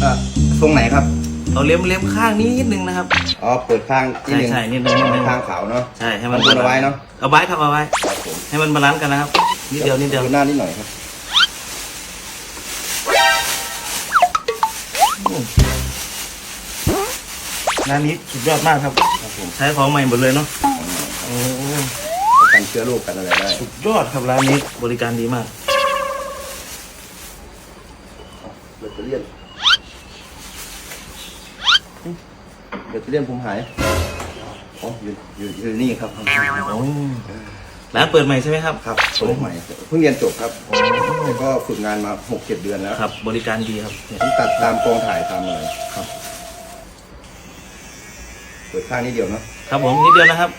เอ่อทรงไหนครับ เอาเล็มเล็มข้างนี้นิดนึงนะครับ อ๋อ เปิดข้างนิดนึงใช่ใช่นิดนึงนิดนึงข้างขาวเนาะ ใช่ให้มันเอาเอาไว้เนอะ เอาไว้ครับเอาไว้ ครับผมให้มันบาลานซ์กันนะครับ นิดเดียวนิดเดียว หน้านิดหน่อยครับ ร้านนี้สุดยอดมากครับ ครับผมใช้ของใหม่หมดเลยเนาะโอ้กันเชื้อโรคกันอะไรได้ สุดยอดครับร้านนี้บริการดีมากเบตเตอรี่ยน เบตเตอรี่ยนผมหายอ๋ออยู่อยู่อยู่นี่ครับโอ้ร้านเปิดใหม่ใช่ไหมครับครับเปิดใหม่เพิ่งเรียนจบครับแล้วก็ฝึกงานมาหกเจ็ดเดือนแล้วครับ บริการดีครับเนี่ยผมตัดตามกองถ่ายตามอะไรครับ เปิดข้างนิดเดียวเนาะครับผมนิดเดียวนะครับ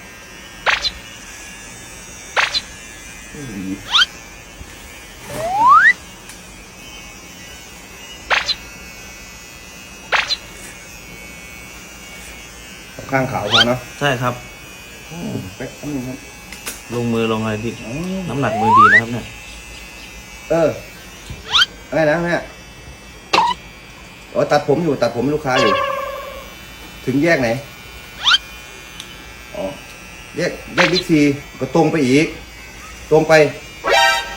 ข้างขาวพอเนาะใช่ครับแป๊บนึงครับ ลงมือลงอะไรดิอ๋อน้ำหนักมือดีนะครับเนี่ย เอออะไรนะแม่อ๋อตัดผมอยู่ตัดผมให้ลูกค้าอยู่ ถึงแยกไหน อ๋อ แยกแยกบิ๊กซีก็ตรงไปอีก ตรงไป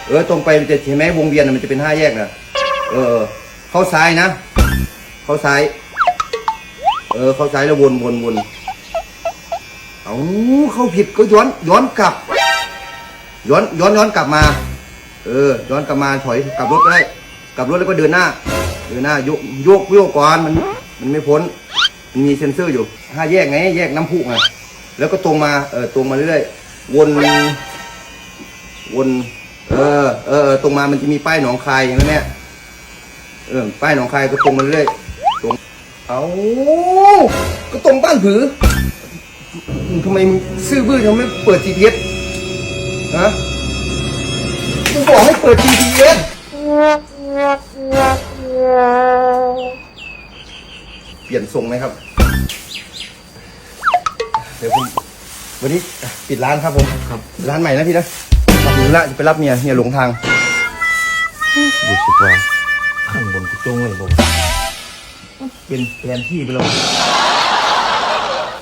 เออ ตรงไปมันจะเห็นไหมวงเวียนน่ะมันจะเป็นห้าแยกนะเออเออ เข้าซ้ายนะ เข้าซ้าย เออ เข้าซ้ายแล้ววนวนวน เอาเข้าผิดก็ย้อนย้อนกลับ ย้อนย้อนย้อนกลับมา เออ ย้อนกลับมาถอยกลับรถก็ได้กลับรถแล้วก็เดินหน้า เดินหน้าโยกโยกโยกก่อนมันมันไม่พ้นมันมีเซ็นเซอร์อยู่ห้าแยกไงแยกน้ำพุไงแล้วก็ตรงมาเออตรงมาเรื่อยๆวนวนเออเออเอตรงมามันจะมีป้ายหนองคายอย่างนั้นเนี่ยเออป้ายหนองคายก็ตรงมาเรื่อยตรงเอาก็ตรงบ้านผือ ทำไมมึงซื่อบื้อทำไมไม่เปิด GPS ฮะมึงบอกให้เปิด GPS เปลี่ยนทรงไหมครับ เดี๋ยวผมวันนี้ปิดร้านครับผมครับร้านใหม่นะพี่นะขับหนีละจะไปรับเมียเมียหลงทางรู้สึกว่าข้างบนกูจงเลยบอกเป็นแผนที่ไปแล้ว